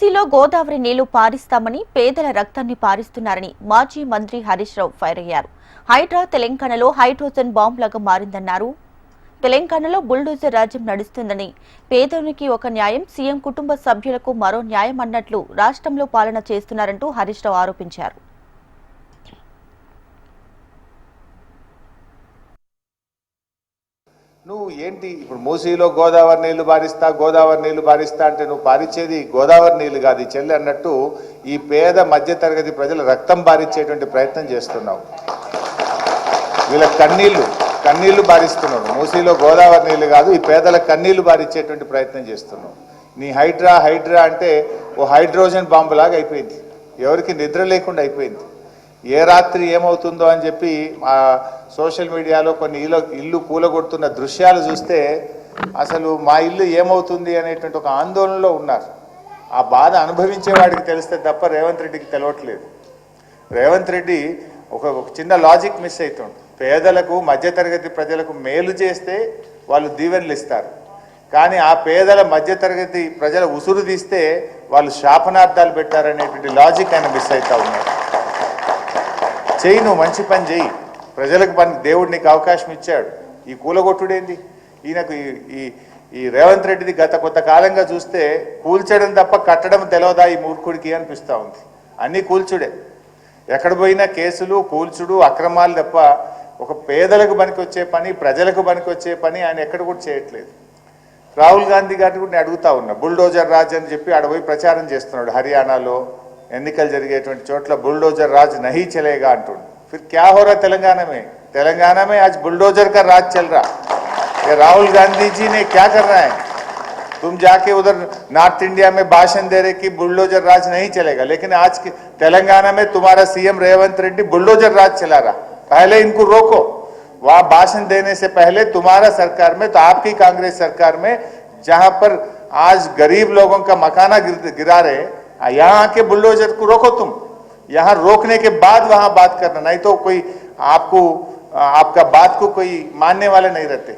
మూసీలో గోదావరి నీళ్ళు పారిస్తామని పేదల రక్తాన్ని పారిస్తున్నారని మాజీ మంత్రి హరీష్ రావు ఫైర్ అయ్యారు. హైడ్రా తెలంగాణలో హైడ్రోజన్ బాంబులాగా మారిందన్నారు. తెలంగాణలో బుల్డోజర్ రాజ్యం నడుస్తుందని పేదోనికి ఒక న్యాయం సీఎం కుటుంబ సభ్యులకు మరో న్యాయం అన్నట్లు రాష్ట్రంలో పాలన చేస్తున్నారంటూ హరీష్ రావు ఆరోపించారు. నువ్వు ఏంటి? ఇప్పుడు మూసీలో గోదావరి నీళ్ళు బారిస్తా గోదావరి నీళ్ళు బారిస్తా అంటే నువ్వు పారిచ్చేది గోదావరి నీళ్ళు కాదు. చెల్లి అన్నట్టు ఈ పేద మధ్యతరగతి ప్రజల రక్తం బారిచ్చేటువంటి ప్రయత్నం చేస్తున్నావు. వీళ్ళ కన్నీళ్ళు కన్నీళ్ళు బారిస్తున్నావు మూసీలో గోదావరి నీళ్ళు కాదు ఈ పేదల కన్నీళ్ళు బారిచ్చేటువంటి ప్రయత్నం చేస్తున్నావు. నీ హైడ్రా హైడ్రా అంటే ఓ హైడ్రోజన్ బాంబు లాగా అయిపోయింది. ఎవరికి నిద్ర లేకుండా అయిపోయింది. ఏ రాత్రి ఏమవుతుందో అని చెప్పి మా సోషల్ మీడియాలో కొన్ని ఇల్లు ఇల్లు కూలగొడుతున్న దృశ్యాలు చూస్తే అసలు మా ఇల్లు ఏమవుతుంది అనేటువంటి ఒక ఆందోళనలో ఉన్నారు. ఆ బాధ అనుభవించేవాడికి తెలిస్తే తప్ప రేవంత్ రెడ్డికి తెలవట్లేదు. రేవంత్ రెడ్డి ఒక ఒక చిన్న లాజిక్ మిస్ అవుతుంది పేదలకు మధ్యతరగతి ప్రజలకు మేలు చేస్తే వాళ్ళు దీవెనలు ఇస్తారు. కానీ ఆ పేదల మధ్యతరగతి ప్రజల ఉసురు తీస్తే వాళ్ళు శాపనార్థాలు పెట్టారనేటువంటి లాజిక్ ఆయన మిస్ అవుతా ఉన్నారు. చెయ్యి నువ్వు మంచి పని చెయ్యి ప్రజలకు పని దేవుడు నీకు అవకాశం ఇచ్చాడు. ఈ కూలగొట్టుడేంది? ఈయనకు ఈ- ఈ రేవంత్ రెడ్డిది గత కొంతకాలంగా చూస్తే కూల్చడం తప్ప కట్టడం తెలవదా ఈ మూర్ఖుడికి అనిపిస్తూ ఉంది. అన్నీ కూల్చుడే. ఎక్కడ పోయినా కేసులు కూల్చుడు అక్రమాలు తప్ప ఒక పేదలకు పనికి వచ్చే పని ప్రజలకు పనికి వచ్చే పని ఆయన ఎక్కడ కూడా చేయట్లేదు. రాహుల్ గాంధీ గారిని కూడా నేను అడుగుతా ఉన్నా బుల్డోజర్ రాజ్ అని చెప్పి అడవి ప్రచారం చేస్తున్నాడు హర్యానాలో. ఎన్నికలు జరిగేటువంటి చోట్ల బుల్డోజర్ రాజ్ నహీ చలేగా అంటుండు फिर क्या हो रहा है तेलंगाना में तेलंगाना में आज बुलडोजर का राज चल रहा ये राहुल गांधी जी ने क्या कर रहा है तुम जाके उधर नॉर्थ इंडिया में भाषण दे रहे कि बुलडोजर राज नहीं चलेगा लेकिन आज के तेलंगाना में तुम्हारा सीएम रेवंत रेड्डी बुलडोजर राज चला रहा पहले इनको रोको वहां भाषण देने से पहले तुम्हारा सरकार में तो आपकी कांग्रेस सरकार में जहां पर आज गरीब लोगों का मकाना गिर, गिरा रहे यहाँ आके बुलडोजर को रोको तुम। यहाँ रोकने के बाद वहाँ बात करना, नहीं तो कोई आपको आपका बात को कोई मानने वाले नहीं रहते।